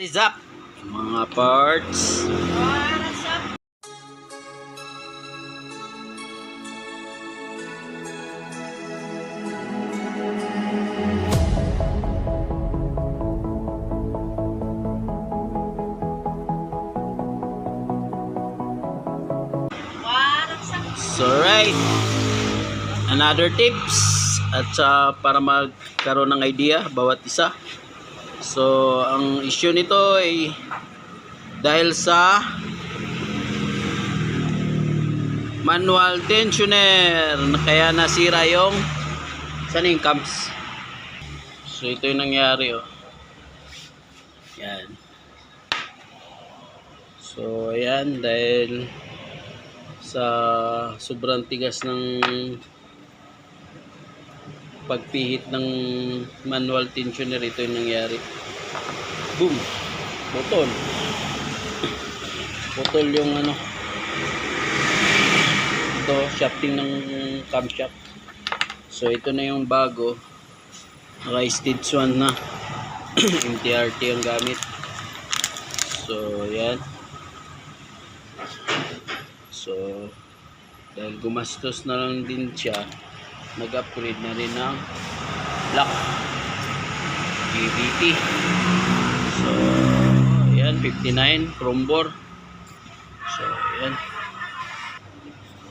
is up mga parts. So right. Another tips. At sa para magkaroon ng idea bawat isa so ang issue nito ay dahil sa manual tensioner kaya nasira yung saan yung cams so ito yung nangyari oh. Yan. So ayan dahil sa sobrang tigas ng pagpihit ng manual tensioner ito yung nangyari. Boom! Butol. Putol yung ano. Ito shafting ng camshaft so ito na yung bago. Naka stage 1 na. MTRT ang gamit. So yan. So dahil gumastos na lang din siya nag-upgrade na rin ng black GBT so yan 59 chrome bore so yan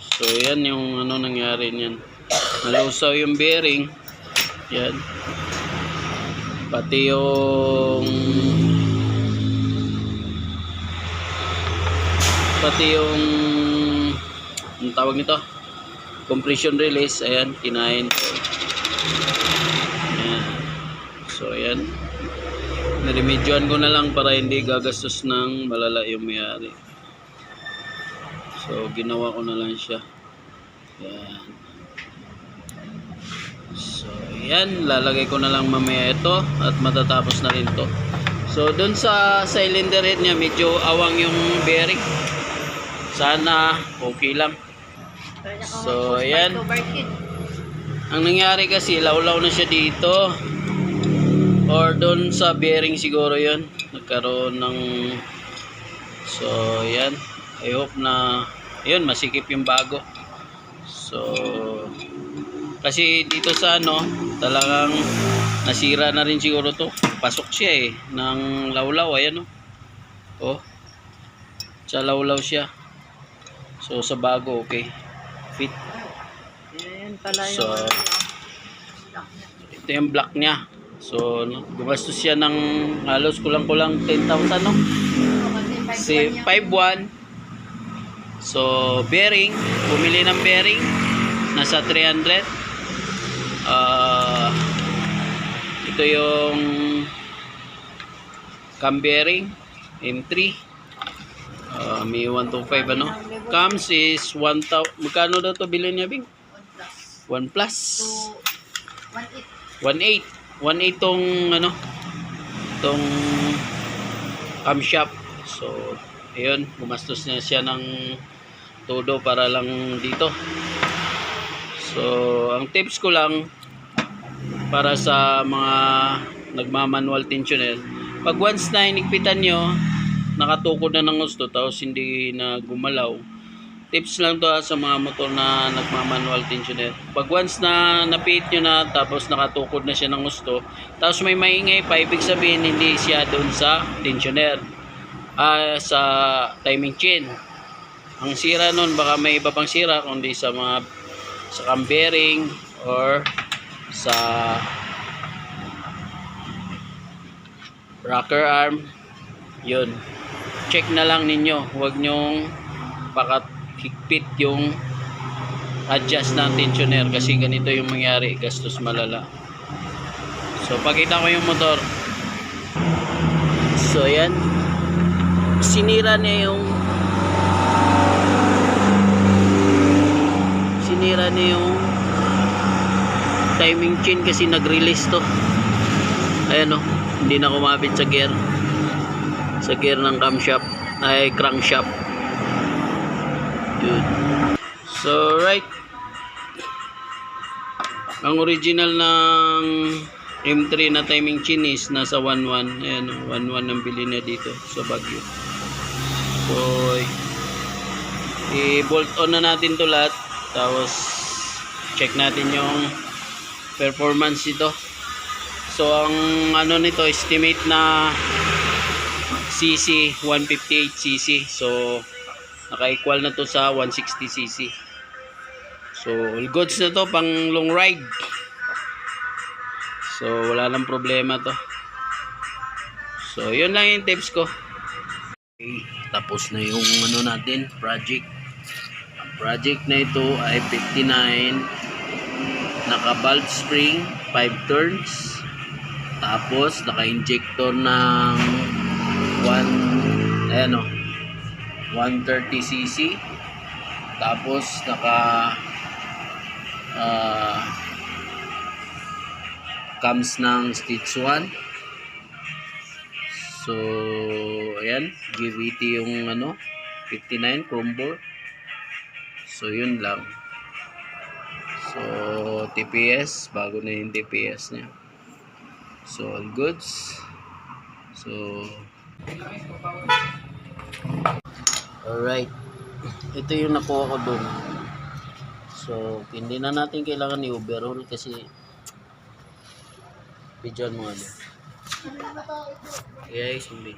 so yan yung ano nangyari niyan. Nalusaw yung bearing. Yan pati yung pati yung ang tawag nito compression release ayan kinain. Ayan. So ayan. Naremedyoan ko na lang para hindi gagastos ng malala yung mayari. So ginawa ko na lang siya. Ayan. So ayan lalagay ko na lang mamaya ito at matatapos na rin to. So dun sa cylinder head niya medyo awang yung bearing. Sana okay lang So, ayan. Ang nangyari kasi, lawlaw na siya dito. Or doon sa bearing siguro yon Nagkaroon ng... So, ayan. I hope na... Ayun, masikip yung bago. So... Kasi dito sa ano, talagang nasira na rin siguro to. Pasok siya eh, ng lawlaw. Ayan oh. Oh. Sa lawlaw siya. So, sa bago, okay fit. Yan pala yung So, ito yung block niya. So, gumastos siya ng halos kulang-kulang 10,000, no? Si 5.1. 5 So, bearing. Bumili ng bearing. Nasa 300. Ah, ito yung cam bearing. M3. Ah, may 125 ano. Cams is 1,000. Magkano daw to bilhin niya, Bing? 1 plus. So, 1.8. 1.8 1.8 tong ano tong camshaft so ayun gumastos na siya ng todo para lang dito so ang tips ko lang para sa mga nagmamanual tensioner pag once na inigpitan nyo nakatukod na ng gusto tapos hindi na gumalaw tips lang to ha, sa mga motor na nagmamanual tensioner. Pag once na napit nyo na tapos nakatukod na siya ng gusto, tapos may maingay pa, ibig sabihin hindi siya doon sa tensioner. Ah, sa timing chain. Ang sira nun, baka may iba pang sira, kundi sa mga sa cam bearing or sa rocker arm. Yun. Check na lang ninyo. Huwag nyong pakat higpit yung adjust ng tensioner kasi ganito yung mangyari. Gastos malala. So pakita ko yung motor. So yan sinira niya yung sinira niya yung timing chain kasi nag-release to. Ayan o hindi na kumabit sa gear sa gear ng camshaft ay crankshaft yun. So, right. Ang original ng M3 na timing chinis nasa 11 ayan 11 ang bili niya dito sa Baguio. So i-bolt on na natin to lahat. Tapos check natin yung performance nito. So ang ano nito estimate na cc 158 cc so naka-equal na to sa 160 cc so all goods na to pang long ride So, wala nang problema to. So, yun lang yung tips ko. Okay, tapos na yung ano natin, project. Ang project na ito ay 59 naka-valve spring, 5 turns. Tapos, naka-injector ng 1 ayan o, 130cc. Tapos, naka ah comes ng stitch 1 so ayan GVT yung ano 59 chrome bore so yun lang. So TPS bago na yung TPS nya so all goods. So alright ito yung nakuha ko dun so hindi na natin kailangan i-overhaul kasi Bidyan mo ano. Yeah, sumbi.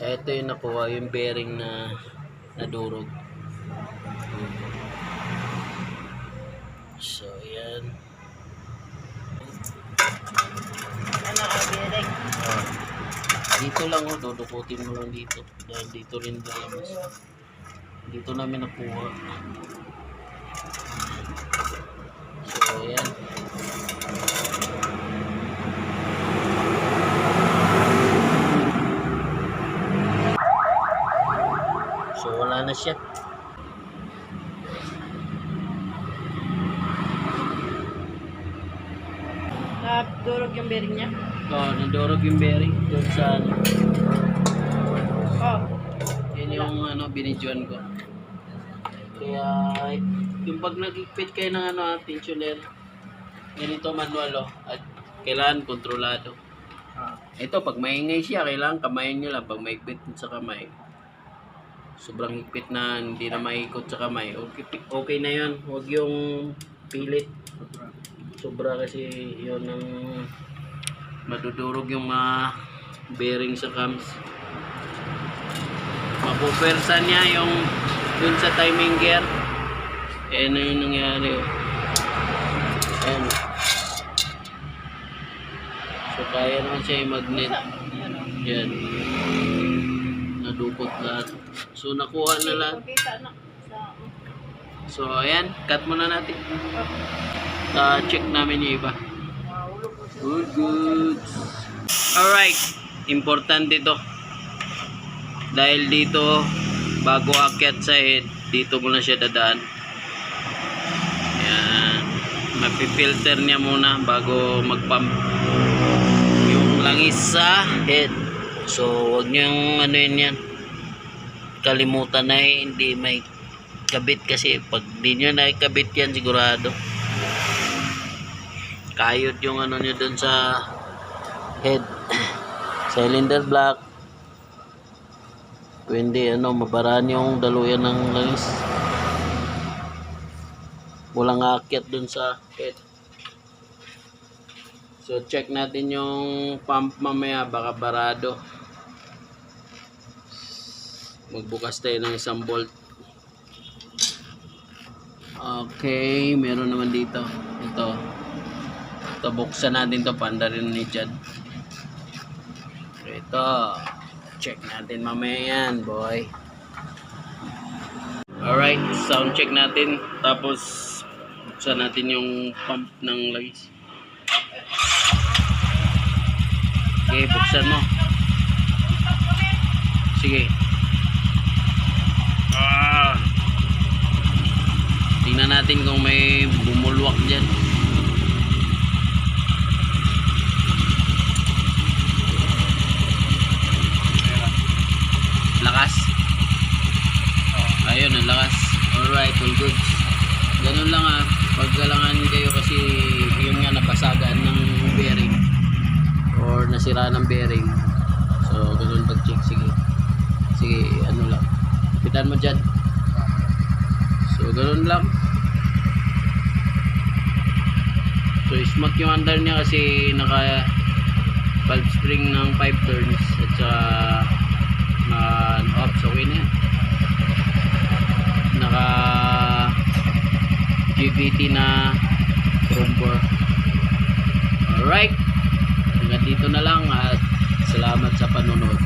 Ito yung nakuha, yung bearing na nadurog. So, yan. Ano ka, Derek? Ah, dito lang oh, dudukutin mo lang dito. Dahil dito rin lalabas. Dito namin nakuha. So, yan. So, wala na siya. Nadurog yung bearing niya? Oh, nadurog yung bearing doon sa ano. Oh. Yun yung ano, binidyoan ko. Kaya, yung pag nagigpit kayo ng ano, tensioner, ganito manual oh, at kailangan kontrolado. Ah. Ito, pag maingay siya, kailangan kamayin nyo lang. Pag maigpit sa kamay, sobrang higpit na hindi na maikot sa kamay, okay, okay na yun. Huwag yung pilit. Sobra kasi yun ang madudurog yung mga bearing sa cams. Mapupersa niya yung dun sa timing gear. Eh, na yung nangyari. oh. Ayan. So, kaya naman siya yung magnet. Yan. Nadukot lahat. So, nakuha na lahat. So, ayan. Cut muna natin. Uh, check namin yung iba. Good, good. Alright. Importante ito. Dahil dito, bago akyat sa head, dito muna siya dadaan. Yan. Mapifilter niya muna bago magpump yung langis sa head. So, wag niyong ano yun yan. Kalimutan na eh, hindi may kabit kasi pag di nyo na ikabit yan sigurado kayod yung ano nyo dun sa head. Cylinder block. Pwede ano mabaraan yung daluyan ng langis. Walang aakyat dun sa head. So check natin yung pump mamaya. Baka barado. Magbukas tayo ng isang bolt. Okay meron naman dito. Ito ito, buksan natin to panda rin ni Chad. Ito. Check natin mamaya yan, boy. Alright, sound check natin. Tapos, buksan natin yung pump ng langis. Okay, buksan mo. Sige. Ah. Tingnan natin kung may bumulwak dyan. Lakas. Ayun, ang lakas. Alright, all good. Ganun lang ah. Pag galangan kayo kasi yun nga nabasagan ng bearing. nasira ng bearing. So, ganun pag-check. Sige. Sige, ano lang. Pitan mo dyan. So, ganun lang. So, smooth yung under niya kasi naka valve spring ng 5 turns at saka na off so okay na yan naka GVT na chrome bore alright. Hanggang dito na lang at salamat sa panonood